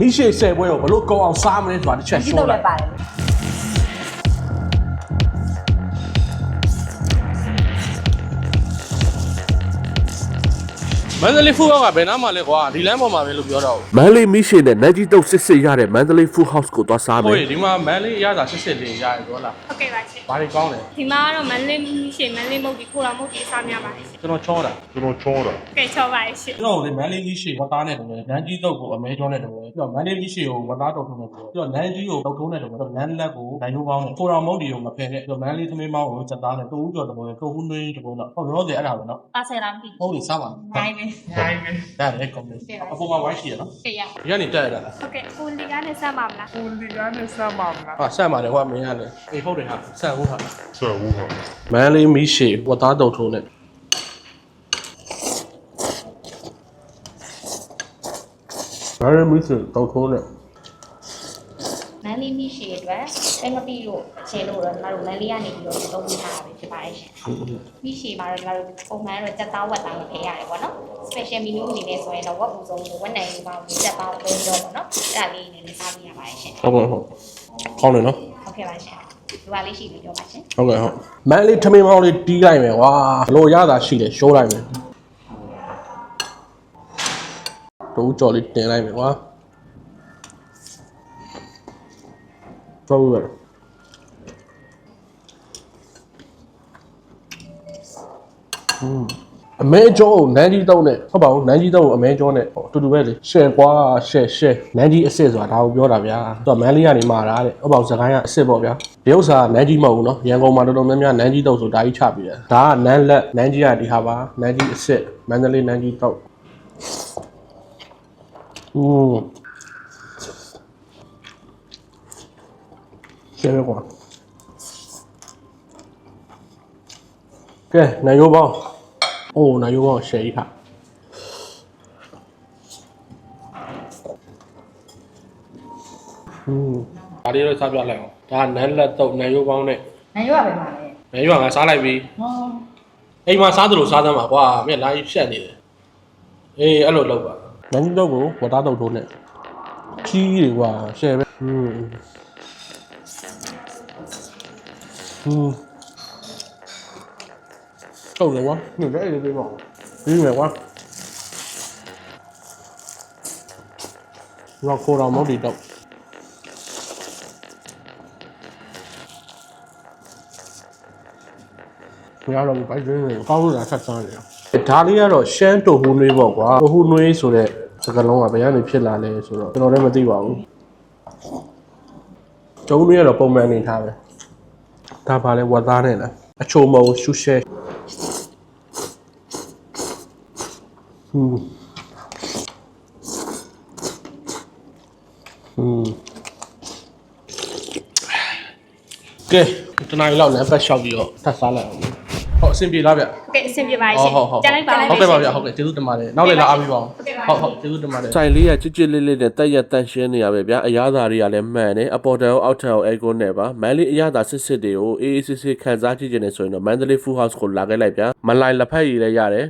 မိရှေဆယ်ပွဲကိုဘလို့ကောင်းအောင်စားမလဲဆိုတာတစ်ချက်ဒီရှတော့င်းလလိုက်ည်းပါတယ် မန္တလေးဖူရောကဘယ်နားမှာလဲကွာဒီလမ်းပေါ်မှာပဲလို့ပြောတော့မန္တလေးမီးရှင်နဲ့နန်းကြီးတုတ်စစ်စစ်ရတဲ့မန္တလေး Food House ကိုသွားစားဟိုမယ်ဒီမှာမန္တလေးရတာစစ်စစ်လေးရတယ်ပြောလားဟုတ်ကဲ့ပါရှင်ဘာတွေကောင်းလဲဒီမှာကတော့မန္တလေးရှင်မန္တလေးမုတ်ဒီခိုးတော်မုတ်ဒီစားများပါတယ်ရှင်ကျွန်တော်ချောတာကဲချောပါရဲ့ရှင်ကျွန်တော်လေမန္တလေးကြီးရှေဝတ်သားနဲ့တည်းနန်းကြီးတုတ်ကိုအမဲကျော်နဲ့တည်းပြီးတော့မန္တလေးကြီးရှေကိုဝတ်သားတုတ်ထုံးနဲ့ပြီးတော့နန်းကြီးကိုတုတ်ထုံးနဲ့တည်းပြီးတော့နန်းလက်ကိုဒိုင်ယိုပေါင်းနဲ့ခိုတော်မုတ်ဒီကိုမဖယ်နဲ့ပြီးတော့မန္တလေးသမင်းပေါင်းကိုစက်သားနဲ့တူဦးကျော်တဘောနဲ့တူဦးနှွေးတဘောတော့ဟုတ်ရောတယ်အဲ့ဒါပဲနော်ပါဆယ်လားမသိဟုတ်ပြီစားပါနိုင်ပဲနိုင်ပြီဒါလည်းကောင်းတယ်အပေါ်မှာဝိုင်းရှိရနော်ကဲရဒီကနေတက်ရတာလားဟုတ်ကဲ့ကိုလီကားနဲ့ဆက်ပါမလားဟာဆက်ပါတယ်ဟိုကမင်းရတယ်အေးဟုတ်တယ်ဟာဆက်ဟုတ်ဟာဆက်ဟုတ်ဟာမန္တလေးမီးရှေဝတ်သားတုတ်ထုံးနဲ့မန္တလေးမီးရှေတုတ်ထုံးနဲ့ မန်လေးမိရှိအတွက်ပဲမပြီးလို့အခြေလို့တော့ကျွန်တော်တို့မန်လေးကနေပြီးတော့သုံးပေးထားတာပဲဖြစ်ပါတယ်ရှင်မိရှိမှာတော့ကျွန်တော်တို့ပုံမှန်တော့စက်သားဝက်သားကိုထည့်ရတယ်ပေါ့နော် special menu အနေနဲ့ဆိုရင်တော့ဝက်ပူဆုံးကိုဝက်နိုင်လေးပါကိုစက်သားကိုသုံးတော့ပေါ့နော်အဲ့ဒါလေးအနေနဲ့စားပေးရပါတယ်ရှင်ဟုတ်ကဲ့ဟုတ်ကောင်းတယ်နော်ဟုတ်ကဲ့ပါရှင်ဒီပါလေးရှိပြီးတော့ပါရှင်ဟုတ်ကဲ့ဟုတ်မန်းလေးထမင်းမောင်းလေးတီးလိုက်မယ်ကွာဘလို့ရတာရှိတယ်ရှိုးလိုက်မယ်တူကြော်လေးတင်လိုက်မယ်ကွာ သုံးရတယ်အမဲကျောင်းကိုနန်းကြီးတောင်းနဲ့ဟုတ်ပါဘူးနန်းကြီးတောင်းကိုအမဲကျောင်းနဲ့အတူတူပဲလေရှယ်ကွာရှယ်ရှယ်နန်းကြီးအစ်စ်ဆိုတာဒါကိုပြောတာဗျာသူကမန်လေးကနေမှာတာတဲ့ဟုတ်ပါဘူးစကိုင်းကအစ်စ်ပေါ့ဗျာဒီဥစ္စာကနန်းကြီးမဟုတ်ဘူးနော်ရန်ကုန်မှာတော်တော်များများနန်းကြီးတောင်းဆိုဒါကြီးချပြီးတယ်ဒါကနန်းလက်နန်းကြီးကဒီဟာပါနန်းကြီးအစ်စ်မန္တလေးနန်းကြီးတောင်းอืม ရှယ်ပဲကွာကဲနိုင်ရိုးပေါင်းအိုးနိုင်ရိုးပေါင်းရှယ်ကြီးဟာอืมဒါလေးတော့စားပြလိုက်အောင်ဒါနန်းလက်တုပ်နန်းရိုးပေါင်းနဲ့နိုင်ရွက်ပဲပါလေနန်းရိုးကငါစားလိုက်ပြီဟောအိမ်မှာစားသလိုစားသမ်းပါကွာမြက်လာကြီးဖြတ်နေတယ်အေးအဲ့လိုလုပ်ပါနန်းကြီးတုပ်ကိုဝတ်သားတုပ်ထိုးနဲ့ကြီးတွေကွာရှယ်ပဲ อืมတုတ်တယ်ကွာညလည်းအေးပေးပါဦးပြီးမယ်ကွာရောခိုးတော်မောက်တီတော့ဘယ်တော့ဘိုက်ရင်းကိုကောက်လို့လာဆက်စားနေတယ်ဒါလေးကတော့ရှမ်းတိုဟူနွေးပေါ့ကွာတိုဟူနွေးဆိုတဲ့စကလုံးကဘယ်ကနေဖြစ်လာလဲဆိုတော့ကျွန်တော်လည်းမသိပါဘူးကျုံနွေးကတော့ပုံမှန်နေထားပဲ ဒါပါလဲဝတ်သားနဲ့လားအချိုမုံရှုရှဲဟူးဟူးကဲတနားရီလောက်လမ်းပတ်လျှောက်ပြီးတော့ထပ်စားလိုက်အောင်ဟုတ် အဆင်ပြေလားဗျဟုတ်ကဲ့အဆင်ပြေပါရဲ့ရှင်ဟုတ်ဟုတ်ကြားလိုက်ပါဟုတ်ကဲ့ပါဗျဟုတ်ကဲ့ကျေးဇူးတင်ပါတယ်နောက်လည်းလာအားပေးပါအောင်ဟုတ်ကဲ့ပါဟုတ်ဟုတ်ကျေးဇူးတင်ပါတယ်ဆိုင်လေးကကြစ်ကြစ်လေးလေးနဲ့တက်ရက်တန့်ရှင်းနေရပဲဗျာအရသာတွေကလည်းမှန်တယ်အပေါ်တယ်အောက်ထက်အဲကွန်းနဲ့ပါမန္တလေးအရသာစစ်စစ်တွေကိုအေးအေးဆေးဆေးခန်းစားကြည့်ကြနေဆိုရင်တော့မန္တလေး Food House ကိုလာခဲ့လိုက်ဗျာမလိုက်လက်ဖက်ရည်လည်းရတယ်